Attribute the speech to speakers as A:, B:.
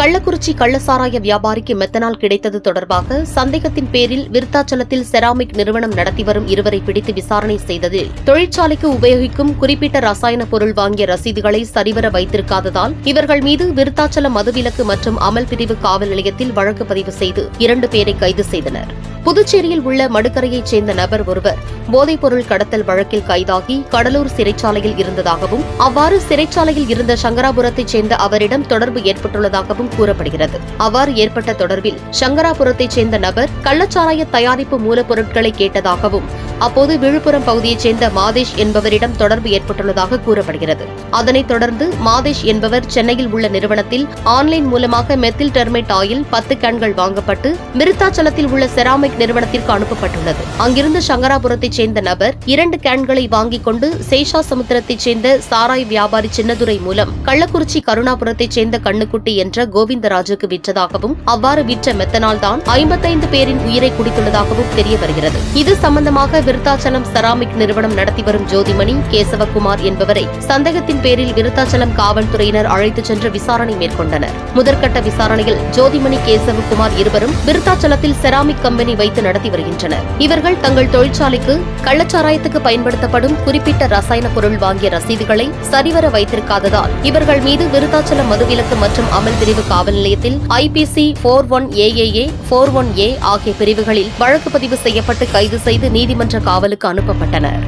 A: கள்ளக்குறிச்சி கள்ளசாராய வியாபாரிக்கு மெத்தனால் கிடைத்தது தொடர்பாக சந்தேகத்தின் பேரில் விருத்தாச்சலத்தில் செராமிக் நிறுவனம் நடத்தி வரும் இருவரை பிடித்து விசாரணை செய்ததில் தொழிற்சாலைக்கு உபயோகிக்கும் குறிப்பிட்ட ரசாயன பொருள் வாங்கிய ரசீதுகளை சரிவர வைத்திருக்காததால் இவர்கள் மீது விருத்தாச்சலம் மதுவிலக்கு மற்றும் அமல் பிரிவு காவல் நிலையத்தில் வழக்கு பதிவு செய்து இரண்டு பேரை கைது செய்தனர். புதுச்சேரியில் உள்ள மடுக்கரையைச் சேர்ந்த நபர் ஒருவர் போதைப்பொருள் கடத்தல் வழக்கில் கைதாகி கடலூர் சிறைச்சாலையில் இருந்ததாகவும் அவ்வாறு சிறைச்சாலையில் இருந்த சங்கராபுரத்தைச் சேர்ந்த அவரிடம் தொடர்பு ஏற்பட்டுள்ளதாகவும் கூறப்படுகிறது. அவ்வாறு ஏற்பட்ட தொடர்பில் சங்கராபுரத்தைச் சேர்ந்த நபர் கள்ளச்சாராய தயாரிப்பு மூலப்பொருட்களை கேட்டதாகவும் அப்போது விழுப்புரம் பகுதியைச் சேர்ந்த மாதேஷ் என்பவரிடம் தொடர்பு ஏற்பட்டுள்ளதாக கூறப்படுகிறது. அதனைத் தொடர்ந்து மாதேஷ் என்பவர் சென்னையில் உள்ள நிறுவனத்தில் ஆன்லைன் மூலமாக மெத்தில் டெர்மேட் ஆயில் பத்து கேன்கள் வாங்கப்பட்டு விருத்தாச்சலத்தில் உள்ள செராமிக் நிறுவனத்திற்கு அனுப்பப்பட்டுள்ளது. அங்கிருந்து சங்கராபுரத்தைச் சேர்ந்த நபர் இரண்டு கேன்களை வாங்கிக் கொண்டு சேஷா சமுத்திரத்தைச் சேர்ந்த சாராய் வியாபாரி சின்னதுரை மூலம் கள்ளக்குறிச்சி கருணாபுரத்தைச் சேர்ந்த கண்ணுக்குட்டி என்ற கோவிந்தராஜுக்கு விற்றதாகவும் அவ்வாறு விற்ற மெத்தனால் தான் ஐம்பத்தைந்து பேரின் உயிரை குடித்துள்ளதாகவும் தெரிய வருகிறது. இது சம்பந்தமாக விருத்தாச்சலம் செராமிக் நிறுவனம் நடத்தி வரும் ஜோதிமணி கேசவகுமார் என்பவரை சந்தேகத்தின் பேரில் விருத்தாச்சலம் காவல்துறையினர் அழைத்துச் சென்று விசாரணை மேற்கொண்டனர். முதற்கட்ட விசாரணையில் ஜோதிமணி கேசவகுமார் இருவரும் விருத்தாச்சலத்தில் செராமிக் கம்பெனி வைத்து நடத்தி வருகின்றனர். இவர்கள் தங்கள் தொழிற்சாலைக்கு கள்ளச்சாராயத்துக்கு பயன்படுத்தப்படும் குறிப்பிட்ட ரசாயன பொருள் வாங்கிய ரசீதுகளை சரிவர வைத்திருக்காததால் இவர்கள் மீது விருத்தாச்சலம் மதுவிலக்கு மற்றும் அமல் பிரிவு காவல் நிலையத்தில் IPC four one A A A four one A ஆகிய பிரிவுகளில் வழக்கு பதிவு செய்யப்பட்டு கைது செய்து நீதிமன்ற காவலுக்கு அனுப்பப்பட்டனர்.